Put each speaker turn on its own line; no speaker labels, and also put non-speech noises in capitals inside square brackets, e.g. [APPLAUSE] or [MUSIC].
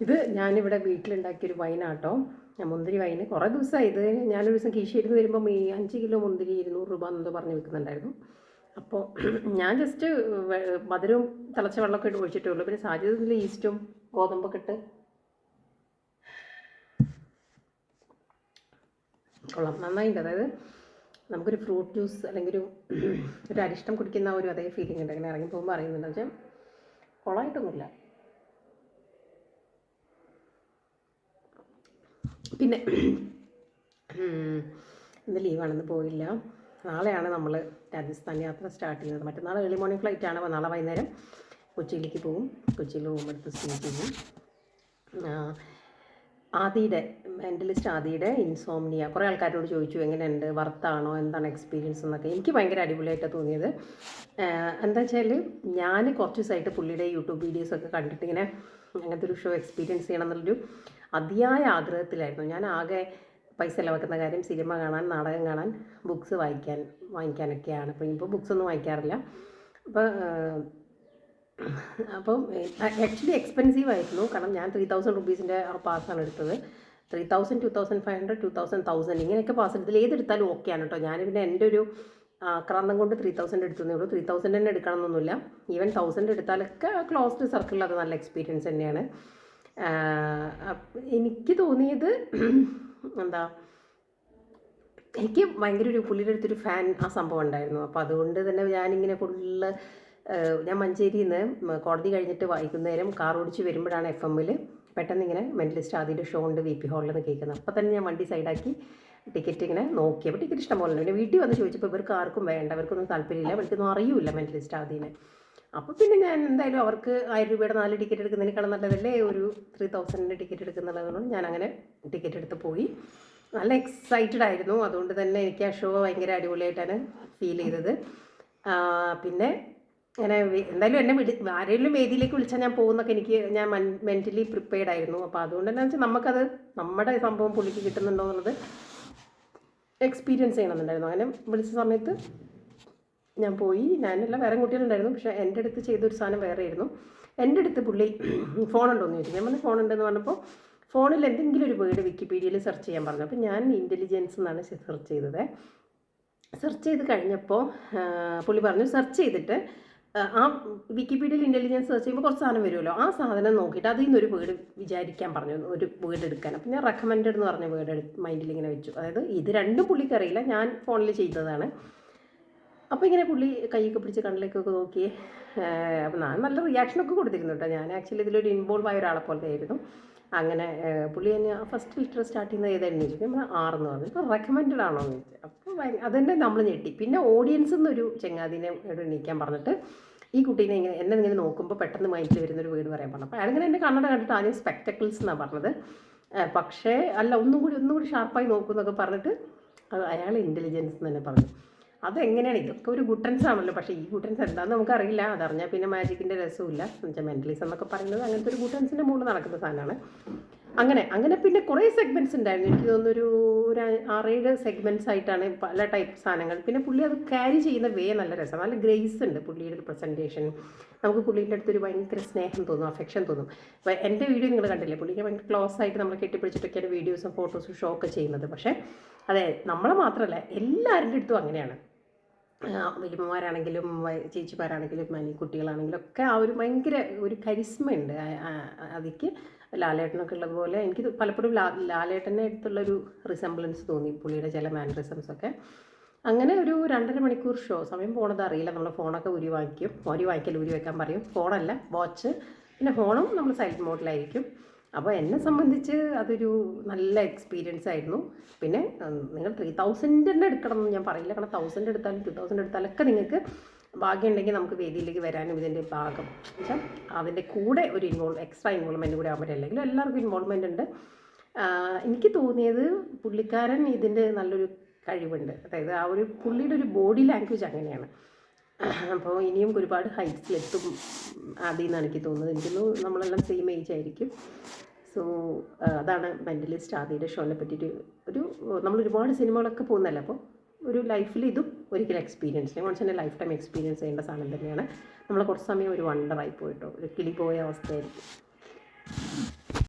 ഇത് ഞാനിവിടെ വീട്ടിലുണ്ടാക്കിയൊരു വൈനാട്ടോ. ഞാൻ മുന്തിരി വൈന്. കുറേ ദിവസമായി. ഇത് ഞാനൊരു ദിവസം കീശേരി വരുമ്പം ഈ അഞ്ച് കിലോ മുന്തിരി ഇരുന്നൂറ് രൂപ എന്നത് പറഞ്ഞ് വിൽക്കുന്നുണ്ടായിരുന്നു. അപ്പോൾ ഞാൻ ജസ്റ്റ് മധുരവും തിളച്ച വെള്ളമൊക്കെ ഇട്ട് ഒഴിച്ചിട്ടേ ഉള്ളൂ. പിന്നെ സാധ്യതയിൽ ഈസ്റ്റും ഗോതമ്പൊക്കെ ഇട്ട് കൊള്ളാം. നന്നായിട്ടുണ്ട്. അതായത് നമുക്കൊരു ഫ്രൂട്ട് ജ്യൂസ് അല്ലെങ്കിൽ ഒരു ഒരു അരിഷ്ടം കുടിക്കുന്ന ഒരു അതേ ഫീലിംഗ് ഉണ്ട്. അങ്ങനെ ഇറങ്ങി പോകുമ്പോൾ അറിയുന്നുണ്ട്. പക്ഷേ കൊള്ളായിട്ടൊന്നുമില്ല. പിന്നെ ഇന്ന് ലീവാണെന്ന് പോയില്ല. നാളെയാണ് നമ്മൾ രാജസ്ഥാൻ യാത്ര സ്റ്റാർട്ട് ചെയ്യുന്നത്. മറ്റന്നാൾ ഏർലി മോർണിംഗ് ഫ്ലൈറ്റ് ആണ്. നാളെ വൈകുന്നേരം കൊച്ചിയിലേക്ക് പോകും കൊച്ചിയിൽ റൂമെടുത്ത് സ്റ്റേ ചെയ്യും. ആദിയുടെ മെന്റലിസ്റ്റ് ആദിയുടെ ഇൻസോംനിയ കുറേ ആൾക്കാരോട് ചോദിച്ചു എങ്ങനെയുണ്ട്? വർത്താണോ? എന്താണ് എക്സ്പീരിയൻസ് എന്നൊക്കെ? എനിക്ക് ഭയങ്കര അടിപൊളിയായിട്ട് തോന്നിയത്. എന്താ വെച്ചാൽ ഞാൻ കുറച്ച് ദിവസമായിട്ട് പുള്ളിയുടെ യൂട്യൂബ് വീഡിയോസൊക്കെ കണ്ടിട്ട് ഇങ്ങനെ അങ്ങനത്തെ ഒരു ഷോ എക്സ്പീരിയൻസ് ചെയ്യണം എന്നുള്ളൊരു അതിയായ ആഗ്രഹത്തിലായിരുന്നു. ഞാൻ ആകെ പൈസ ചിലവാക്കുന്ന കാര്യം സിനിമ കാണാൻ നാടകം കാണാൻ ബുക്സ് വായിക്കാൻ വാങ്ങിക്കാനൊക്കെയാണ്. അപ്പോൾ ഇപ്പോൾ ബുക്സ് ഒന്നും വായിക്കാറില്ല. അപ്പോൾ അപ്പം ആക്ച്വലി എക്സ്പെൻസീവ് ആയിരുന്നു. കാരണം ഞാൻ ത്രീ തൗസൻഡ് റുപ്പീസിന്റെ ആ പാസ്സാണ് എടുത്തത്. Three thousand two thousand five hundred two thousand thousand ഇങ്ങനെയൊക്കെ പാസ് എടുത്തതിൽ ഏതെടുത്താലും ഓക്കെയാണ് കേട്ടോ ഞാൻ പിന്നെ എന്റെ ഒരു ആക്രാന്തം കൊണ്ട് ത്രീ തൗസൻഡ് എടുത്തതേ ഉള്ളൂ. ത്രീ തൗസൻഡ് തന്നെ എടുക്കണമെന്നൊന്നുമില്ല. ഈവൻ തൗസൻഡ് എടുത്താലൊക്കെ ക്ലോസ്ഡ് സർക്കിളിൽ അത് നല്ല എക്സ്പീരിയൻസ് തന്നെയാണ്. എനിക്ക് തോന്നിയത് [CLEARS THROAT] എന്താ എനിക്ക് ഭയങ്കര ഒരു പുള്ളിയുടെ അടുത്തൊരു ഫാൻ ആ സംഭവം ഉണ്ടായിരുന്നു. അപ്പോൾ അതുകൊണ്ട് തന്നെ ഞാനിങ്ങനെ ഫുള്ള് ഞാൻ മഞ്ചേരിയിൽ നിന്ന് കോടതി കഴിഞ്ഞിട്ട് വൈകുന്നേരം കാർ ഓടിച്ച് വരുമ്പോഴാണ് എഫ് എമ്മിൽ പെട്ടെന്ന് ഇങ്ങനെ മെന്റലിസ്റ്റ് ആദ്യത്തെ ഷോ ഉണ്ട് വി പി ഹാളിൽ നിന്ന് കേൾക്കുന്നത്. അപ്പോൾ തന്നെ ഞാൻ വണ്ടി സൈഡാക്കി ടിക്കറ്റ് ഇങ്ങനെ നോക്കി അപ്പോൾ ടിക്കറ്റ് ഇഷ്ടം പോലെ പിന്നെ വീട്ടിൽ വന്ന് ചോദിച്ചപ്പോൾ ഇവർക്ക് ആർക്കും വേണ്ട അവർക്കൊന്നും താല്പര്യമില്ല ഇവർക്കൊന്നും അറിയില്ല മെന്റലിസ്റ്റ് ആദ്യനെ അപ്പോൾ പിന്നെ ഞാൻ എന്തായാലും അവർക്ക് ആയിരം രൂപയുടെ നാല് ടിക്കറ്റ് എടുക്കുന്നതിനേക്കാളും നല്ലതല്ലേ? ഒരു ത്രീ തൗസൻഡിന്റെ ടിക്കറ്റ് എടുക്കുന്നുള്ളതുകൊണ്ട് ഞാൻ അങ്ങനെ ടിക്കറ്റ് എടുത്ത് പോയി. നല്ല എക്സൈറ്റഡ് ആയിരുന്നു. അതുകൊണ്ട് തന്നെ എനിക്ക് ആ ഷോ ഭയങ്കര അടിപൊളിയായിട്ടാണ് ഫീൽ ചെയ്തത്. പിന്നെ അങ്ങനെ എന്തായാലും എന്നെ വിളി ആരെങ്കിലും വേദിയിലേക്ക് വിളിച്ചാൽ ഞാൻ പോകുന്നൊക്കെ എനിക്ക് ഞാൻ മെന്റലി പ്രിപ്പയർഡ് ആയിരുന്നു. അപ്പോൾ അതുകൊണ്ട് തന്നെ വെച്ചാൽ നമുക്കത് നമ്മുടെ സംഭവം പുള്ളിക്ക് കിട്ടുന്നുണ്ടോ എന്നുള്ളത് എക്സ്പീരിയൻസ് ചെയ്യണമെന്നുണ്ടായിരുന്നു. അങ്ങനെ വിളിച്ച സമയത്ത് ഞാൻ പോയി. ഞാനെല്ലാം വേറെ കുട്ടികളുണ്ടായിരുന്നു. പക്ഷേ എന്റെ അടുത്ത് ചെയ്തൊരു സാധനം വേറെ ആയിരുന്നു. എന്റെ അടുത്ത് പുള്ളി ഫോണുണ്ടോ എന്ന് ചോദിച്ചു. ഞാൻ പറഞ്ഞു ഫോണുണ്ടെന്ന് പറഞ്ഞപ്പോൾ ഫോണിൽ എന്തെങ്കിലും ഒരു വേർഡ് വിക്കിപീഡിയയിൽ സെർച്ച് ചെയ്യാൻ പറഞ്ഞു. അപ്പോൾ ഞാൻ ഇന്റലിജൻസ് എന്നാണ് സെർച്ച് ചെയ്തത്. സെർച്ച് ചെയ്ത് കഴിഞ്ഞപ്പോൾ പുള്ളി പറഞ്ഞു സെർച്ച് ചെയ്തിട്ട് ആ, വിക്കിപീഡിയയിൽ ഇന്റലിജൻസ് സെർച്ച് ചെയ്യുമ്പോൾ കുറച്ച് സാധനം വരുമല്ലോ. ആ സാധനം നോക്കിയിട്ട് അതിൽ നിന്നൊരു വേർഡ് വിചാരിക്കാൻ പറഞ്ഞു. ഒരു വേർഡ് എടുക്കാൻ. അപ്പം ഞാൻ റെക്കമെൻഡ് എന്ന് പറഞ്ഞ വേർഡ് മൈൻഡിൽ ഇങ്ങനെ വെച്ചു. അതായത് ഇത് രണ്ടും പുള്ളിക്ക് അറിയില്ല ഞാൻ ഫോണിൽ ചെയ്തതാണ്. അപ്പോൾ ഇങ്ങനെ പുള്ളി കൈയൊക്കെ പിടിച്ച് കണ്ണിലേക്കൊക്കെ നോക്കി. അപ്പം ഞാൻ നല്ല റിയാക്ഷനൊക്കെ കൊടുത്തിരുന്നു കേട്ടോ. ഞാൻ ആക്ച്വലി ഇതിലൊരു ഇൻവോൾവ് ആയ ഒരാളെ പോലെ ആയിരുന്നു അങ്ങനെ പുള്ളി തന്നെ ഫസ്റ്റ് ലിറ്റർ സ്റ്റാർട്ട് ചെയ്യുന്നത് ഏതായിരുന്നു ചോദിച്ചു നമ്മൾ ആറെന്ന് പറഞ്ഞു. ഇപ്പോൾ റെക്കമെൻഡ് ആണോ എന്ന് ചോദിച്ചു. അപ്പോൾ അതന്നെ നമ്മൾ ഞെട്ടി. പിന്നെ ഓഡിയൻസ് എന്നൊരു ചെങ്ങാതിനെ എണീക്കാൻ പറഞ്ഞിട്ട് ഈ കുട്ടീനെ ഇങ്ങനെ എന്നെ ഇങ്ങനെ നോക്കുമ്പോൾ പെട്ടെന്ന് മൈൻഡിൽ വരുന്നൊരു വീട് പറയാൻ പറഞ്ഞു. അപ്പോൾ അയാളിങ്ങനെ എന്റെ കണ്ണട കണ്ടിട്ട് ആദ്യം സ്പെക്ടക്കിൾസ് എന്നാണ് പറഞ്ഞത്. പക്ഷേ അല്ല ഒന്നും കൂടി ഒന്നും കൂടി ഷാർപ്പായി നോക്കുമെന്നൊക്കെ പറഞ്ഞിട്ട് അത് അയാൾ ഇന്റലിജൻസ് എന്ന് തന്നെ പറഞ്ഞു. അതെങ്ങനെയാണ്? ഇതൊക്കെ ഒരു ഗുട്ടൻസ് ആണല്ലോ പക്ഷേ ഈ ഗുട്ടൻസ് എന്താണെന്ന് നമുക്കറിയില്ല. അതറിഞ്ഞാൽ പിന്നെ മാജിക്കിന്റെ രസമില്ല എന്നുവെച്ചാൽ മെന്റലിസം എന്നൊക്കെ പറയുന്നത് അങ്ങനത്തെ ഒരു ഗുട്ടൻസിന്റെ മുകളിൽ നടക്കുന്ന സാധനമാണ്. അങ്ങനെ അങ്ങനെ പിന്നെ കുറേ സെഗ്മെന്റ്സ് ഉണ്ടായിരുന്നു. എനിക്ക് തോന്നുന്നൊരു ഒരു ആറേഴ് സെഗ്മെന്റ്സ് ആയിട്ടാണ് പല ടൈപ്പ് സാധനങ്ങൾ. പിന്നെ പുള്ളി അത് ക്യാരി ചെയ്യുന്ന വേ നല്ല രസം. നല്ല ഗ്രേസ് ഉണ്ട് പുള്ളിയുടെ ഒരു പ്രസന്റേഷൻ നമുക്ക് പുള്ളിയുടെ അടുത്തൊരു ഭയങ്കര സ്നേഹം തോന്നും അഫെക്ഷൻ തോന്നും. എന്റെ വീഡിയോ നിങ്ങൾ കണ്ടില്ലേ? പുള്ളിക്ക് ഭയങ്കര ക്ലോസ് ആയിട്ട് നമ്മൾ കെട്ടിപ്പിടിച്ചിട്ടൊക്കെയാണ് വീഡിയോസും ഫോട്ടോസും ഷോ ഒക്കെ ചെയ്യുന്നത്. പക്ഷേ അതെ നമ്മളെ മാത്രമല്ല എല്ലാവരുടെ അടുത്തും അങ്ങനെയാണ്. വലിയമ്മമാരാണെങ്കിലും ചേച്ചിമാരാണെങ്കിലും കുട്ടികളാണെങ്കിലും ഒക്കെ ആ ഒരു ഭയങ്കര ഒരു കരിസ്മയുണ്ട്. അതിക്ക് ലാലേട്ടനൊക്കെ ഉള്ളതുപോലെ എനിക്ക് പലപ്പോഴും ലാ ലാലേട്ടനെ അടുത്തുള്ളൊരു റിസംബ്ലൻസ് തോന്നി പുള്ളിയുടെ ചില മാനറിസംസ് ഒക്കെ. അങ്ങനെ ഒരു രണ്ടര മണിക്കൂർ ഷോ സമയം പോണത് അറിയില്ല. നമ്മൾ ഫോണൊക്കെ ഉരി വാങ്ങിക്കും. ഉരി വാങ്ങിക്കൽ ഉരി വെക്കാൻ പറയും. ഫോണല്ല വാച്ച് പിന്നെ ഫോണും നമ്മൾ സൈലന്റ് മോഡിലായിരിക്കും അപ്പോൾ എന്നെ സംബന്ധിച്ച് അതൊരു നല്ല എക്സ്പീരിയൻസ് ആയിരുന്നു. പിന്നെ നിങ്ങൾ ത്രീ തൗസൻഡിന്റെ എടുക്കണം എന്ന് ഞാൻ പറയില്ല. കാരണം തൗസൻഡ് എടുത്താലും ടു തൗസൻഡ് എടുത്താലൊക്കെ നിങ്ങൾക്ക് ഭാഗ്യമുണ്ടെങ്കിൽ നമുക്ക് വേദിയിലേക്ക് വരാനും ഇതിന്റെ ഭാഗം. വെച്ചാൽ അതിന്റെ കൂടെ ഒരു ഇൻവോൾവ് എക്സ്ട്രാ ഇൻവോൾവ്മെന്റ് കൂടെ ആകുമ്പോൾ അല്ലെങ്കിലും എല്ലാവർക്കും ഇൻവോൾവ്മെന്റ് ഉണ്ട്. എനിക്ക് തോന്നിയത് പുള്ളിക്കാരൻ ഇതിന്റെ നല്ലൊരു കഴിവുണ്ട്. അതായത് ആ ഒരു പുള്ളിയുടെ ഒരു ബോഡി ലാംഗ്വേജ് അങ്ങനെയാണ്. അപ്പോൾ ഇനിയും ഒരുപാട് ഹൈറ്റ്സിലെത്തും അതിൽ നിന്നാണ് എനിക്ക് തോന്നുന്നത്. എനിക്ക് തോന്നുന്നു നമ്മളെല്ലാം സെയിം ഏജ് ആയിരിക്കും. സോ അതാണ് മെന്റലിസ്റ്റ് ആദ്യയുടെ ഷോനെ പറ്റിയിട്ട് ഒരു നമ്മൾ ഒരുപാട് സിനിമകളൊക്കെ പോകുന്നതല്ലേ അപ്പോൾ ഒരു ലൈഫിൽ ഇതും ഒരിക്കലും എക്സ്പീരിയൻസ് വൺസ് എന്റെ ലൈഫ് ടൈം എക്സ്പീരിയൻസ് ചെയ്യേണ്ട സാധനം തന്നെയാണ്. നമ്മൾ കുറച്ച് സമയം ഒരു വണ്ടറായി പോയിട്ടോ? ഒരു കിളി പോയ അവസ്ഥയായിരിക്കും.